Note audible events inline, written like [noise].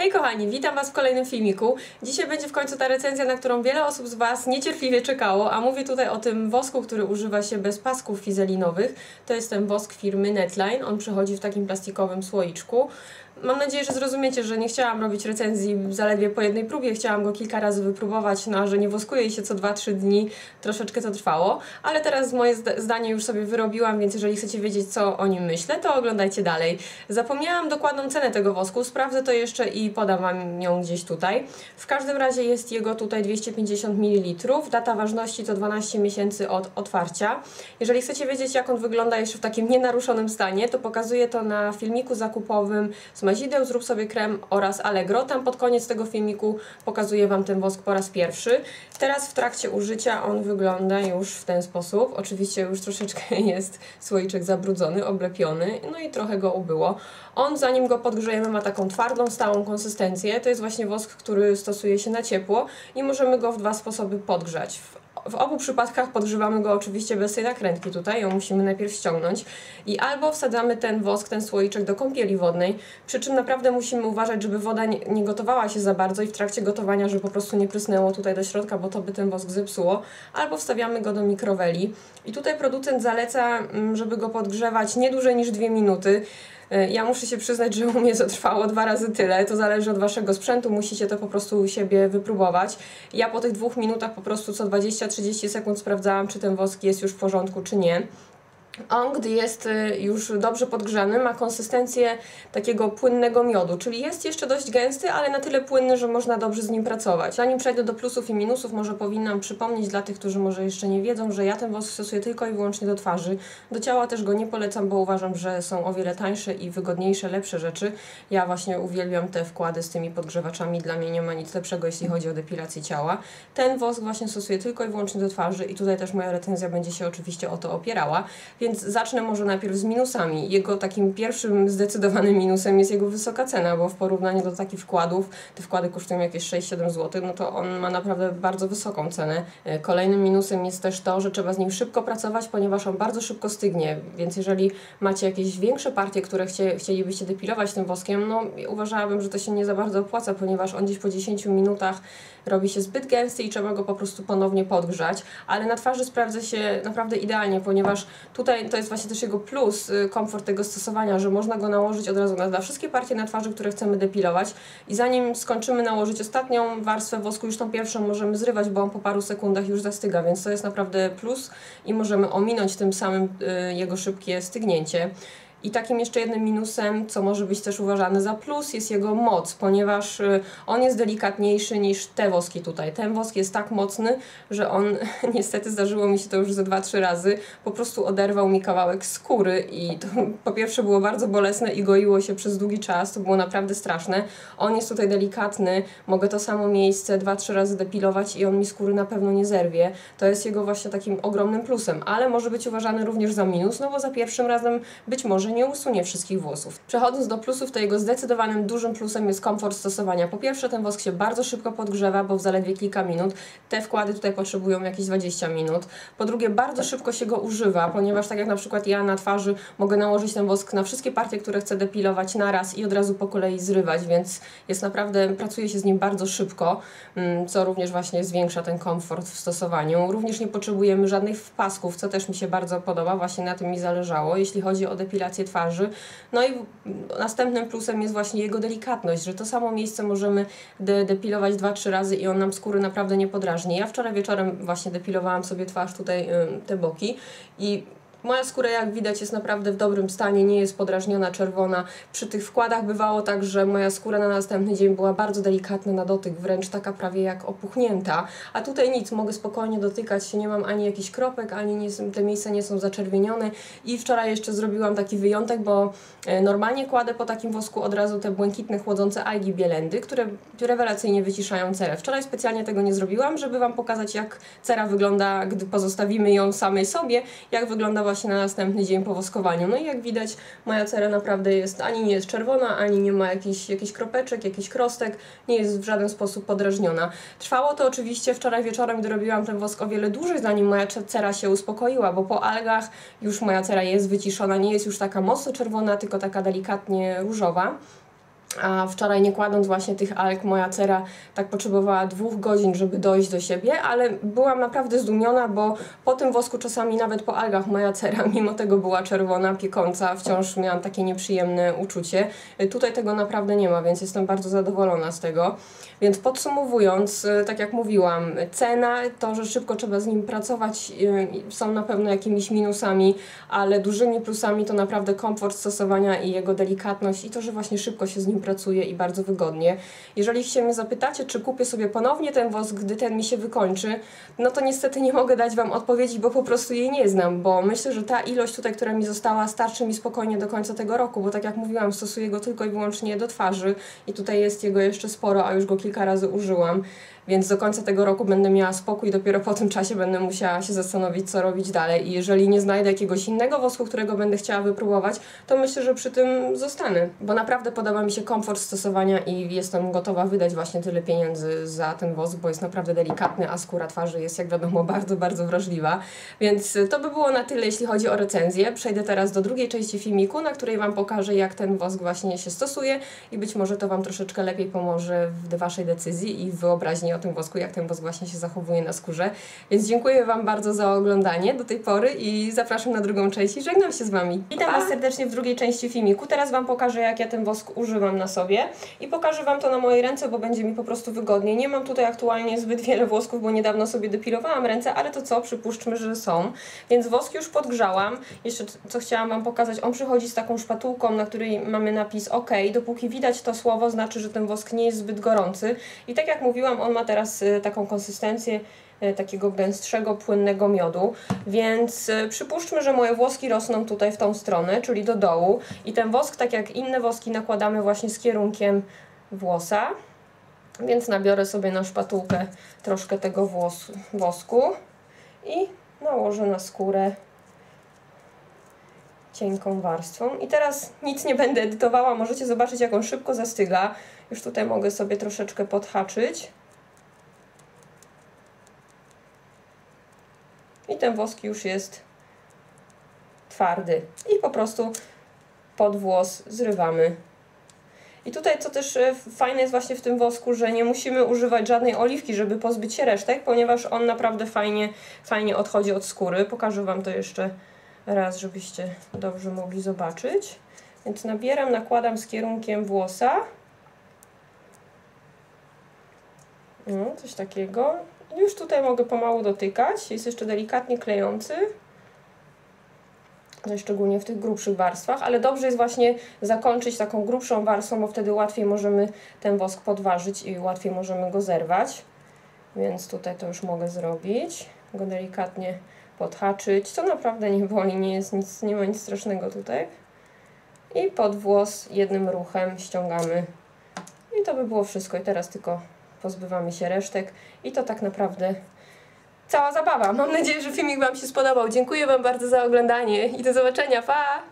Hej kochani, witam Was w kolejnym filmiku. Dzisiaj będzie w końcu ta recenzja, na którą wiele osób z Was niecierpliwie czekało, a mówię tutaj o tym wosku, który używa się bez pasków fizelinowych. To jest ten wosk firmy Netline, on przychodzi w takim plastikowym słoiczku. Mam nadzieję, że zrozumiecie, że nie chciałam robić recenzji zaledwie po jednej próbie, chciałam go kilka razy wypróbować, no a że nie woskuje się co 2-3 dni, troszeczkę to trwało, ale teraz moje zdanie już sobie wyrobiłam, więc jeżeli chcecie wiedzieć, co o nim myślę, to oglądajcie dalej. Zapomniałam dokładną cenę tego wosku, sprawdzę to jeszcze i podam Wam ją gdzieś tutaj. W każdym razie jest jego tutaj 250 ml, data ważności to 12 miesięcy od otwarcia. Jeżeli chcecie wiedzieć, jak on wygląda jeszcze w takim nienaruszonym stanie, to pokazuję to na filmiku zakupowym z mazideł, zrób sobie krem oraz Allegro. Tam pod koniec tego filmiku pokazuję Wam ten wosk po raz pierwszy. Teraz w trakcie użycia on wygląda już w ten sposób. Oczywiście już troszeczkę [laughs] jest słoiczek zabrudzony, oblepiony, no i trochę go ubyło. On zanim go podgrzejemy ma taką twardą, stałą konsystencję. To jest właśnie wosk, który stosuje się na ciepło i możemy go w dwa sposoby podgrzać. W obu przypadkach podgrzewamy go oczywiście bez tej nakrętki tutaj, ją musimy najpierw ściągnąć i albo wsadzamy ten wosk, ten słoiczek do kąpieli wodnej, przy czym naprawdę musimy uważać, żeby woda nie, nie gotowała się za bardzo i w trakcie gotowania, żeby po prostu nie prysnęło tutaj do środka, bo to by ten wosk zepsuło, albo wstawiamy go do mikroweli. I tutaj producent zaleca, mm, żeby go podgrzewać nie dłużej niż dwie minuty, ja muszę się przyznać, że u mnie to trwało dwa razy tyle. To zależy od waszego sprzętu, musicie to po prostu u siebie wypróbować. Ja po tych dwóch minutach po prostu co 20-30 sekund sprawdzałam, czy ten wosk jest już w porządku, czy nie. On, gdy jest y, już dobrze podgrzany, ma konsystencję takiego płynnego miodu, czyli jest jeszcze dość gęsty, ale na tyle płynny, że można dobrze z nim pracować. Zanim przejdę do plusów i minusów, może powinnam przypomnieć dla tych, którzy może jeszcze nie wiedzą, że ja ten wosk stosuję tylko i wyłącznie do twarzy. Do ciała też go nie polecam, bo uważam, że są o wiele tańsze i wygodniejsze, lepsze rzeczy. Ja właśnie uwielbiam te wkłady z tymi podgrzewaczami, dla mnie nie ma nic lepszego, jeśli chodzi o depilację ciała. Ten wosk właśnie stosuję tylko i wyłącznie do twarzy i tutaj też moja recenzja będzie się oczywiście o to opierała. Więc zacznę może najpierw z minusami. Jego takim pierwszym zdecydowanym minusem jest jego wysoka cena, bo w porównaniu do takich wkładów, te wkłady kosztują jakieś 6-7 zł, no to on ma naprawdę bardzo wysoką cenę. E, kolejnym minusem jest też to, że trzeba z nim szybko pracować, ponieważ on bardzo szybko stygnie, więc jeżeli macie jakieś większe partie, które chcie, chcielibyście depilować tym woskiem, no uważałabym, że to się nie za bardzo opłaca, ponieważ on gdzieś po 10 minutach robi się zbyt gęsty i trzeba go po prostu ponownie podgrzać, ale na twarzy sprawdza się naprawdę idealnie, ponieważ tutaj to jest właśnie też jego plus, y, komfort tego stosowania, że można go nałożyć od razu na, wszystkie partie na twarzy, które chcemy depilować i zanim skończymy nałożyć ostatnią warstwę wosku, już tą pierwszą możemy zrywać, bo on po paru sekundach już zastyga, więc to jest naprawdę plus i możemy ominąć tym samym y, jego szybkie stygnięcie. I takim jeszcze jednym minusem, co może być też uważane za plus, jest jego moc, ponieważ y, on jest delikatniejszy niż te woski tutaj. Ten wosk jest tak mocny, że on, [laughs] niestety zdarzyło mi się to już ze 2-3 razy, po prostu oderwał mi kawałek skóry i to [laughs] po pierwsze było bardzo bolesne i goiło się przez długi czas, to było naprawdę straszne. On jest tutaj delikatny, mogę to samo miejsce 2-3 razy depilować i on mi skóry na pewno nie zerwie. To jest jego właśnie takim ogromnym plusem, ale może być uważany również za minus, no bo za pierwszym razem być może że nie usunie wszystkich włosów. Przechodząc do plusów, to jego zdecydowanym dużym plusem jest komfort stosowania. Po pierwsze, ten wosk się bardzo szybko podgrzewa, bo w zaledwie kilka minut. Te wkłady tutaj potrzebują jakieś 20 minut. Po drugie, bardzo szybko się go używa, ponieważ tak jak na przykład ja na twarzy mogę nałożyć ten wosk na wszystkie partie, które chcę depilować naraz i od razu po kolei zrywać, więc jest naprawdę, pracuje się z nim bardzo szybko, mm, co również właśnie zwiększa ten komfort w stosowaniu. Również nie potrzebujemy żadnych wpasków, co też mi się bardzo podoba, właśnie na tym mi zależało, jeśli chodzi o depilację twarzy. No i następnym plusem jest właśnie jego delikatność, że to samo miejsce możemy de depilować dwa, trzy razy i on nam skóry naprawdę nie podrażni. Ja wczoraj wieczorem właśnie depilowałam sobie twarz tutaj, te boki i Moja skóra, jak widać, jest naprawdę w dobrym stanie, nie jest podrażniona, czerwona. Przy tych wkładach bywało tak, że moja skóra na następny dzień była bardzo delikatna na dotyk, wręcz taka prawie jak opuchnięta. A tutaj nic, mogę spokojnie dotykać się, nie mam ani jakichś kropek, ani nie, te miejsca nie są zaczerwienione. I wczoraj jeszcze zrobiłam taki wyjątek, bo e, normalnie kładę po takim wosku od razu te błękitne, chłodzące algi bielendy, które rewelacyjnie wyciszają cerę. Wczoraj specjalnie tego nie zrobiłam, żeby Wam pokazać, jak cera wygląda, gdy pozostawimy ją samej sobie, jak wygląda właśnie na następny dzień po woskowaniu. No i jak widać, moja cera naprawdę jest, ani nie jest czerwona, ani nie ma jakichś, jakichś kropeczek, jakichś krostek, nie jest w żaden sposób podrażniona. Trwało to oczywiście wczoraj wieczorem, gdy robiłam ten wosk o wiele dłużej, zanim moja cera się uspokoiła, bo po algach już moja cera jest wyciszona, nie jest już taka mocno czerwona, tylko taka delikatnie różowa. A wczoraj nie kładąc właśnie tych alg, moja cera tak potrzebowała dwóch godzin, żeby dojść do siebie, ale byłam naprawdę zdumiona, bo po tym wosku czasami nawet po algach moja cera [laughs] mimo tego była czerwona, piekąca, wciąż miałam takie nieprzyjemne uczucie. Tutaj tego naprawdę nie ma, więc jestem bardzo zadowolona z tego. Więc podsumowując, tak jak mówiłam, cena, to, że szybko trzeba z nim pracować, są na pewno jakimiś minusami, ale dużymi plusami to naprawdę komfort stosowania i jego delikatność i to, że właśnie szybko się z nim pracuje i bardzo wygodnie. Jeżeli się mnie zapytacie, czy kupię sobie ponownie ten wosk, gdy ten mi się wykończy, no to niestety nie mogę dać Wam odpowiedzi, bo po prostu jej nie znam, bo myślę, że ta ilość tutaj, która mi została, starczy mi spokojnie do końca tego roku, bo tak jak mówiłam, stosuję go tylko i wyłącznie do twarzy i tutaj jest jego jeszcze sporo, a już go kilka razy użyłam więc do końca tego roku będę miała spokój, dopiero po tym czasie będę musiała się zastanowić, co robić dalej. I jeżeli nie znajdę jakiegoś innego wosku, którego będę chciała wypróbować, to myślę, że przy tym zostanę, bo naprawdę podoba mi się komfort stosowania i jestem gotowa wydać właśnie tyle pieniędzy za ten wosk, bo jest naprawdę delikatny, a skóra twarzy jest, jak wiadomo, bardzo, bardzo wrażliwa. Więc to by było na tyle, jeśli chodzi o recenzję. Przejdę teraz do drugiej części filmiku, na której Wam pokażę, jak ten wosk właśnie się stosuje i być może to Wam troszeczkę lepiej pomoże w Waszej decyzji i wyobraźni o tym wosku, jak ten wosk właśnie się zachowuje na skórze. Więc dziękuję Wam bardzo za oglądanie do tej pory i zapraszam na drugą część i żegnam się z Wami. Witam Was serdecznie w drugiej części filmiku. Teraz Wam pokażę, jak ja ten wosk używam na sobie i pokażę Wam to na mojej ręce, bo będzie mi po prostu wygodnie. Nie mam tutaj aktualnie zbyt wiele włosków, bo niedawno sobie depilowałam ręce, ale to co? Przypuszczmy, że są. Więc wosk już podgrzałam. Jeszcze co chciałam Wam pokazać, on przychodzi z taką szpatułką, na której mamy napis OK. Dopóki widać to słowo, znaczy, że ten wosk nie jest zbyt gorący. I tak jak mówiłam, on ma teraz y, taką konsystencję y, takiego gęstszego, płynnego miodu, więc y, przypuszczmy, że moje włoski rosną tutaj w tą stronę, czyli do dołu i ten wosk, tak jak inne woski, nakładamy właśnie z kierunkiem włosa, więc nabiorę sobie na szpatułkę troszkę tego włos wosku i nałożę na skórę cienką warstwą. I teraz nic nie będę edytowała, możecie zobaczyć jak on szybko zastyga. Już tutaj mogę sobie troszeczkę podhaczyć. Ten wosk już jest twardy. I po prostu pod włos zrywamy. I tutaj co też e, fajne jest właśnie w tym wosku, że nie musimy używać żadnej oliwki, żeby pozbyć się resztek, ponieważ on naprawdę fajnie, fajnie odchodzi od skóry. Pokażę Wam to jeszcze raz, żebyście dobrze mogli zobaczyć. Więc nabieram, nakładam z kierunkiem włosa. No, coś takiego. Już tutaj mogę pomału dotykać. Jest jeszcze delikatnie klejący. No szczególnie w tych grubszych warstwach, ale dobrze jest właśnie zakończyć taką grubszą warstwą, bo wtedy łatwiej możemy ten wosk podważyć i łatwiej możemy go zerwać. Więc tutaj to już mogę zrobić. Go delikatnie podhaczyć, co naprawdę nie boli, nie jest nic, nie ma nic strasznego tutaj. I pod włos jednym ruchem ściągamy. I to by było wszystko. I teraz tylko pozbywamy się resztek. I to tak naprawdę cała zabawa. Mam nadzieję, że filmik Wam się spodobał. Dziękuję Wam bardzo za oglądanie i do zobaczenia. Pa!